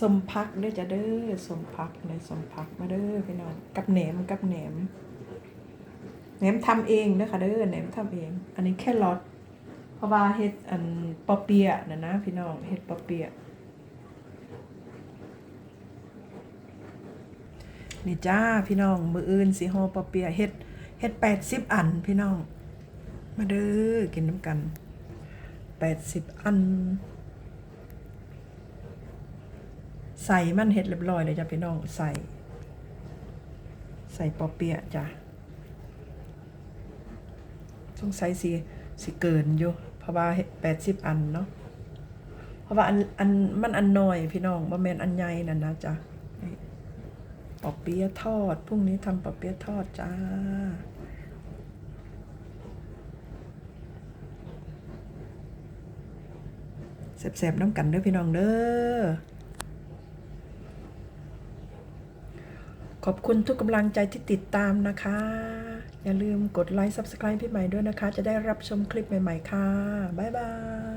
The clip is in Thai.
สมพักเด้อจ้ะเด้อสมพักในสมพักมาเด้อพี่น้องกับแหนมกับแหนมแหนมทำเองเด้อค่ะเด้อแหนมทำเอง อันนี้แค่รอทเพราะว่าเฮ็ดอันปอเปียนะนะพี่น้องเฮ็ดปอเปียนี่จ้าพี่น้องมืออื่นสิห่อปอเปียเฮ็ดเฮ็ดแปดสิบอันพี่น้อง มาเด้อกินน้ำกันแปดสิบอัน ใส่มันเห็ดเรียบร้อยเลยจ้ะพี่น้องใส่ ใส่ปอเปียะจ้ะต้องใส่สีสีเกินอยู่เพราะว่าแปดสิบอันเนาะเพราะว่าอันอันมันอันน้อยพี่น้องบ่แมนอันใหญ่นั่นนะจ้ะปอเปี๊ยะทอดพรุ่งนี้ทำปอเปี๊ยะทอดจ้าแสบๆน้ำกันเด้อพี่น้องเด้อ ขอบคุณทุกกำลังใจที่ติดตามนะคะ อย่าลืมกดไลค์ Subscribe พี่ใหม่ด้วยนะคะ จะได้รับชมคลิปใหม่ ๆ ค่ะ บ๊ายบาย